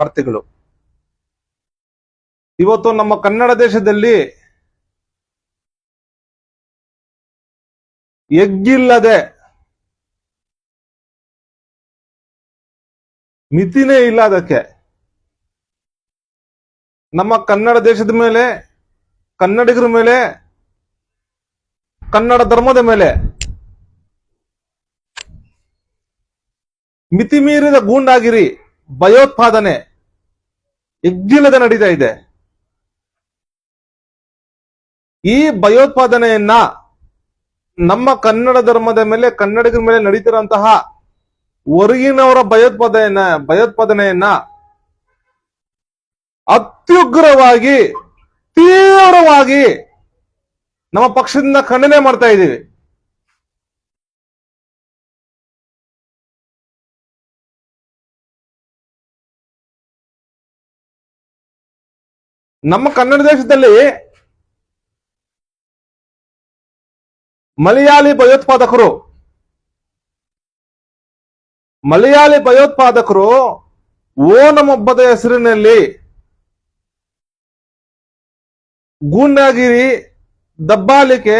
ವಾರ್ತೆಗಳು. ಇವತ್ತು ನಮ್ಮ ಕನ್ನಡ ದೇಶದಲ್ಲಿ ಎಗ್ಗಿಲ್ಲದೆ ಮಿತಿನೇ ಇಲ್ಲ ಅದಕ್ಕೆ ನಮ್ಮ ಕನ್ನಡ ದೇಶದ ಮೇಲೆ, ಕನ್ನಡಿಗರ ಮೇಲೆ, ಕನ್ನಡ ಧರ್ಮದ ಮೇಲೆ ಮಿತಿ ಮೀರಿದ ಗೂಂಡಾಗಿರಿ ಭಯೋತ್ಪಾದನೆ. ಎಗ್ಗಿಲ್ಲದೆ ನಡೀತಾ ಇದೆ. ಈ ಭಯೋತ್ಪಾದನೆಯನ್ನ ನಮ್ಮ ಕನ್ನಡ ಧರ್ಮದ ಮೇಲೆ, ಕನ್ನಡಿಗರ ಮೇಲೆ ನಡೀತಿರುವಂತಹ ಹೊರಗಿನವರ ಭಯೋತ್ಪಾದನೆಯನ್ನ ಭಯೋತ್ಪಾದನೆಯನ್ನ ಅತ್ಯುಗ್ರವಾಗಿ, ತೀವ್ರವಾಗಿ ನಮ್ಮ ಪಕ್ಷದಿಂದ ಖಂಡನೆ ಮಾಡ್ತಾ ಇದ್ದೀವಿ. ನಮ್ಮ ಕನ್ನಡ ದೇಶದಲ್ಲಿ ಮಲಯಾಳಿ ಭಯೋತ್ಪಾದಕರು ಮಲಯಾಳಿ ಭಯೋತ್ಪಾದಕರು ಓಣಂ ಹಬ್ಬದ ಹೆಸರಿನಲ್ಲಿ ಗೂಂಡಾಗಿರಿ, ದಬ್ಬಾಳಿಕೆ,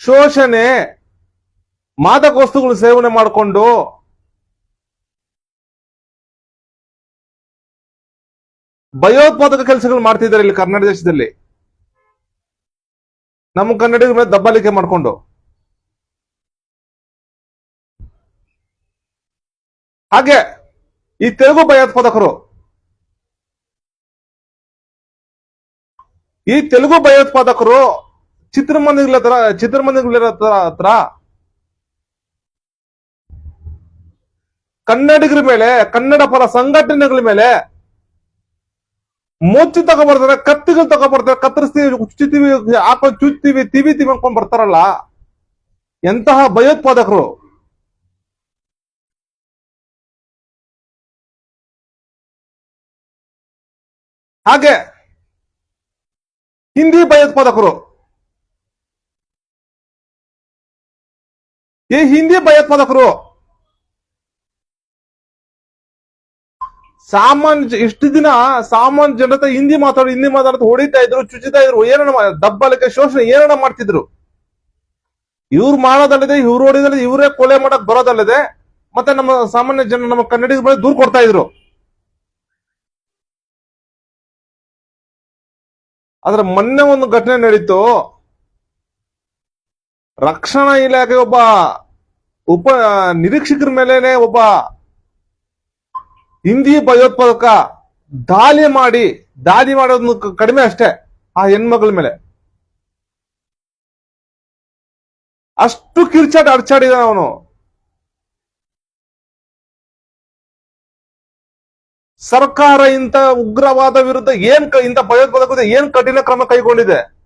ಶೋಷಣೆ, ಮಾದಕ ವಸ್ತುಗಳು ಸೇವನೆ ಮಾಡಿಕೊಂಡು ಭಯೋತ್ಪಾದಕ ಕೆಲಸಗಳು ಮಾಡ್ತಿದ್ದಾರೆ ಇಲ್ಲಿ ಕರ್ನಾಟಕ ದೇಶದಲ್ಲಿ. ನಮ್ಮ ಕನ್ನಡಿಗರ ಮೇಲೆ ದಬ್ಬಾಲಿಕೆ ಮಾಡಿಕೊಂಡು. ಹಾಗೆ ಈ ತೆಲುಗು ಭಯೋತ್ಪಾದಕರು. ಈ ತೆಲುಗು ಭಯೋತ್ಪಾದಕರು ಚಿತ್ರಮಂದಿಗಳ ಹತ್ರ ಚಿತ್ರಮಂದಿಗಳ ಹತ್ರ ಕನ್ನಡಿಗರ ಮೇಲೆ, ಕನ್ನಡ ಪರ ಸಂಘಟನೆಗಳ ಮೇಲೆ ಮುಚ್ಚಿ ತಗೊಬರ್ತಾರೆ ಕತ್ತಿಗಳು ತಗೊಬರ್ತಾರೆ ಕತ್ತರಿಸ್ತೀವಿ ಚುಚ್ತೀವಿ ಹಾಕೊಂಡು ಚುಚ್ತೀವಿ ತಿವಿ ತಿವಿ ಅನ್ಕೊಂಡ್ ಬರ್ತಾರಲ್ಲ, ಎಂತಹ ಭಯೋತ್ಪಾದಕರು? ಹಾಗೆ, ಹಿಂದಿ ಭಯೋತ್ಪಾದಕರು. ಈ ಹಿಂದಿ ಭಯೋತ್ಪಾದಕರು ಸಾಮಾನ್ಯ ಇಷ್ಟು ದಿನ ಸಾಮಾನ್ಯ ಜನತೆ ಹಿಂದಿ ಮಾತಾಡಿ, ಹಿಂದಿ ಮಾತಾಡ್ತಾ ಹೊಡಿತಾ ಇದ್ರು ಚುಚಿತಾ ಇದ್ರು, ಏನನ್ನ ಮಾ- ದಬ್ಬಾಳಿಕೆ ಶೋಷಣೆ ಏನನ್ನ ಮಾಡ್ತಿದ್ರು? ಇವ್ರು ಮಾಡೋದಲ್ಲದೆ, ಇವ್ರು ಹೊಡಿದಲ್ಲದೆ, ಇವರೇ ಕೊಲೆ ಮಾಡಕ್ ಬರೋದಲ್ಲದೆ, ಮತ್ತೆ ನಮ್ಮ ಸಾಮಾನ್ಯ ಜನ ನಮ್ಮ ಕನ್ನಡಿಗರ ಮೇಲೆ ದೂರ ಕೊಡ್ತಾ ಇದ್ರು. ಆದ್ರೆ ಮೊನ್ನೆ ಒಂದು ಘಟನೆ ನಡೀತು. ರಕ್ಷಣಾ ಇಲಾಖೆ ಒಬ್ಬ ಉಪ ನಿರೀಕ್ಷಕರ ಮೇಲೇನೆ ಒಬ್ಬ ಹಿಂದಿ ಭಯೋತ್ಪಾದಕ ದಾಳಿ ಮಾಡಿ, ದಾಳಿ ಮಾಡೋದು ಕಡಿಮೆ ಅಷ್ಟೇ, ಆ ಹೆಣ್ಮಗಳ ಮೇಲೆ. ಅಷ್ಟು ಕಿರ್ಚಾಟ ಅಡ್ಚಾಡಿದ ಅವನು. ಸರ್ಕಾರ ಇಂಥ ಉಗ್ರವಾದ ವಿರುದ್ಧ ಏನ್ ಇಂಥ ಭಯೋತ್ಪಾದಕ ಏನ್ ಕಠಿಣ ಕ್ರಮ ಕೈಗೊಂಡಿದೆ?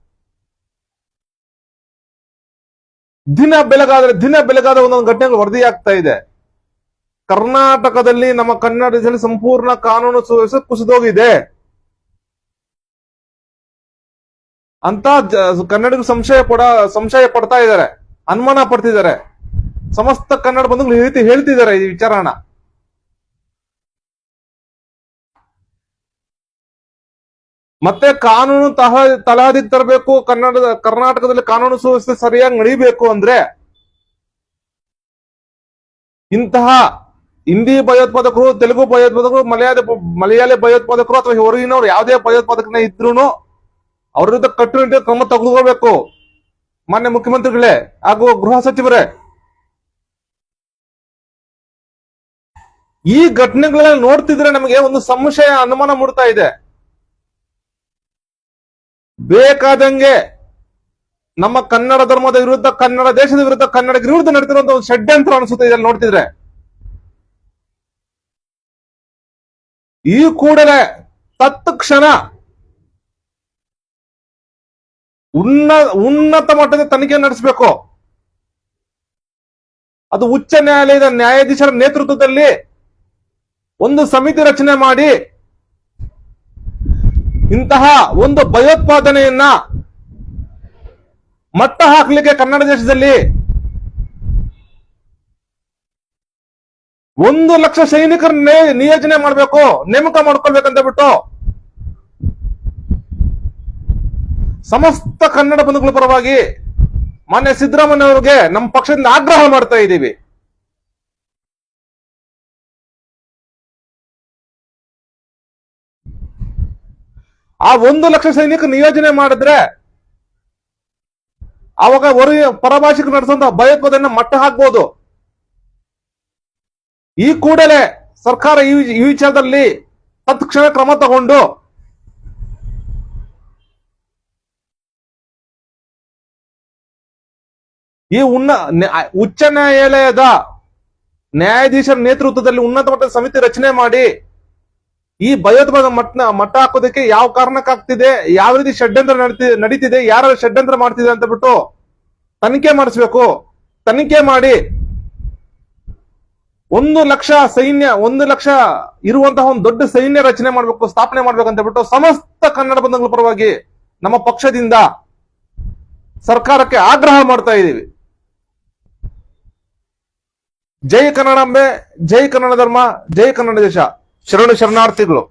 ದಿನ ಬೆಳಗಾದ್ರೆ, ದಿನ ಬೆಳಗಾದ ಒಂದೊಂದು ಘಟನೆಗಳು ವರದಿಯಾಗ್ತಾ ಇದೆ. ಕರ್ನಾಟಕದಲ್ಲಿ ನಮ್ಮ ಕನ್ನಡ ದೇಶದಲ್ಲಿ ಸಂಪೂರ್ಣ ಕಾನೂನು ಸುವ್ಯವಸ್ಥೆ ಕುಸಿದೋಗಿದೆ. ಅಂತ ಕನ್ನಡಿಗರು ಸಂಶಯ ಪಡ, ಸಂಶಯ ಪಡ್ತಾ ಇದ್ದಾರೆ. ಅನುಮಾನ ಪಡ್ತಿದ್ದಾರೆ. ಸಮಸ್ತ ಕನ್ನಡ ಬಂಧುಗಳು ಈ ರೀತಿ ಹೇಳ್ತಿದ್ದಾರೆ ಈ ವಿಚಾರನ. ಮತ್ತೆ ಕಾನೂನು ತಹ ತಲಾದಿ ತರಬೇಕು, ಕನ್ನಡದ, ಕರ್ನಾಟಕದಲ್ಲಿ ಕಾನೂನು ಸುವ್ಯವಸ್ಥೆ ಸರಿಯಾಗಿ ನಡೀಬೇಕು ಅಂದ್ರೆ ಇಂತಹ ಹಿಂದಿ ಭಯೋತ್ಪಾದಕರು, ತೆಲುಗು ಭಯೋತ್ಪಾದಕರು, ಮಲಯಾಳಿ ಮಲಯಾಳಿ ಭಯೋತ್ಪಾದಕರು ಅಥವಾ ಹೊರಗಿನವ್ರು ಯಾವುದೇ ಭಯೋತ್ಪಾದಕನ ಇದ್ರು ಅವ್ರ ವಿರುದ್ಧ ಕಟ್ಟುನಿಟ್ಟಿನ ಕ್ರಮ ತೆಗೆದುಕೊಳ್ಬೇಕು. ಮಾನ್ಯ ಮುಖ್ಯಮಂತ್ರಿಗಳೇ, ಹಾಗೂ ಗೃಹ ಸಚಿವರೇ. ಈ ಘಟನೆಗಳನ್ನ ನೋಡ್ತಿದ್ರೆ ನಮಗೆ ಒಂದು ಸಂಶಯ, ಅನುಮಾನ ಮೂಡ್ತಾ ಇದೆ. ಬೇಕಾದಂಗೆ ನಮ್ಮ ಕನ್ನಡ ಧರ್ಮದ ವಿರುದ್ಧ, ಕನ್ನಡ ದೇಶದ ವಿರುದ್ಧ ಕನ್ನಡ ವಿರುದ್ಧ ನಡೀತಿರುವಂತ ಒಂದು ಷಡ್ಯಂತ್ರ ಅನಿಸುತ್ತೆ ಇದನ್ನು ನೋಡ್ತಿದ್ರೆ. ಈ ಕೂಡಲೇ ತತ್ಕ್ಷಣ ಉನ್ನ, ಉನ್ನತ ಮಟ್ಟದ ತನಿಖೆ ನಡೆಸಬೇಕು. ಅದು ಉಚ್ಚ ನ್ಯಾಯಾಲಯದ ನ್ಯಾಯಾಧೀಶರ ನೇತೃತ್ವದಲ್ಲಿ ಒಂದು ಸಮಿತಿ ರಚನೆ ಮಾಡಿ ಇಂತಹ ಒಂದು ಭಯೋತ್ಪಾದನೆಯನ್ನ ಮಟ್ಟ ಹಾಕಲಿಕ್ಕೆ ಕನ್ನಡ ದೇಶದಲ್ಲಿ ಒಂದು ಲಕ್ಷ ಸೈನಿಕರ ನಿಯೋಜನೆ ಮಾಡಬೇಕು, ನೇಮಕ ಮಾಡ್ಕೊಳ್ಬೇಕಂತ ಬಿಟ್ಟು ಸಮಸ್ತ ಕನ್ನಡ ಬಂಧುಗಳ ಪರವಾಗಿ ಮಾನ್ಯ ಸಿದ್ದರಾಮಯ್ಯ ಅವರಿಗೆ ನಮ್ಮ ಪಕ್ಷದಿಂದ ಆಗ್ರಹ ಮಾಡ್ತಾ ಇದ್ದೀವಿ. ಆ ಒಂದು ಲಕ್ಷ ಸೈನಿಕ ನಿಯೋಜನೆ ಮಾಡಿದ್ರೆ ಅವಾಗ ಹೊರ ಪರಭಾಷಿಕ ನಡೆಸುವಂತ ಭಯೋತ್ಪಾದನೆ ಮಟ್ಟ ಹಾಕ್ಬೋದು. ಈ ಕೂಡಲೇ ಸರ್ಕಾರ ಈ ವಿಚಾರದಲ್ಲಿ ತತ್ಕ್ಷಣ ಕ್ರಮ ತಗೊಂಡು ಈ ಉನ್ನ ಉಚ್ಚ ನ್ಯಾಯಾಲಯದ ನ್ಯಾಯಾಧೀಶರ ನೇತೃತ್ವದಲ್ಲಿ ಉನ್ನತ ಮಟ್ಟದ ಸಮಿತಿ ರಚನೆ ಮಾಡಿ ಈ ಭಯೋತ್ಪಾದ ಮಟ್ಟ ಮಟ್ಟ ಹಾಕೋದಕ್ಕೆ ಯಾವ ಕಾರಣಕ್ಕಾಗ್ತಿದೆ, ಯಾವ ರೀತಿ ಷಡ್ಯಂತ್ರ ನಡೀತಿ, ನಡೀತಿದೆ ಯಾರು ಷಡ್ಯಂತ್ರ ಮಾಡ್ತಿದೆ ಅಂತ ಬಿಟ್ಟು ತನಿಖೆ ಮಾಡಿಸ್ಬೇಕು. ತನಿಖೆ ಮಾಡಿ ಒಂದು ಲಕ್ಷ ಸೈನ್ಯ, ಒಂದು ಲಕ್ಷ ಇರುವಂತಹ ಒಂದು ದೊಡ್ಡ ಸೈನ್ಯ ರಚನೆ ಮಾಡಬೇಕು, ಸ್ಥಾಪನೆ ಮಾಡ್ಬೇಕಂತ ಬಿಟ್ಟು ಸಮಸ್ತ ಕನ್ನಡ ಬಂಧುಗಳ ಪರವಾಗಿ ನಮ್ಮ ಪಕ್ಷದಿಂದ ಸರ್ಕಾರಕ್ಕೆ ಆಗ್ರಹ ಮಾಡ್ತಾ ಇದ್ದೀವಿ. ಜೈ ಕನ್ನಡಾಂಬೆ ಜೈ ಕನ್ನಡ ಧರ್ಮ, ಜೈ ಕನ್ನಡ ದೇಶ. ಶರಣು ಶರಣಾರ್ಥಿಗಳು.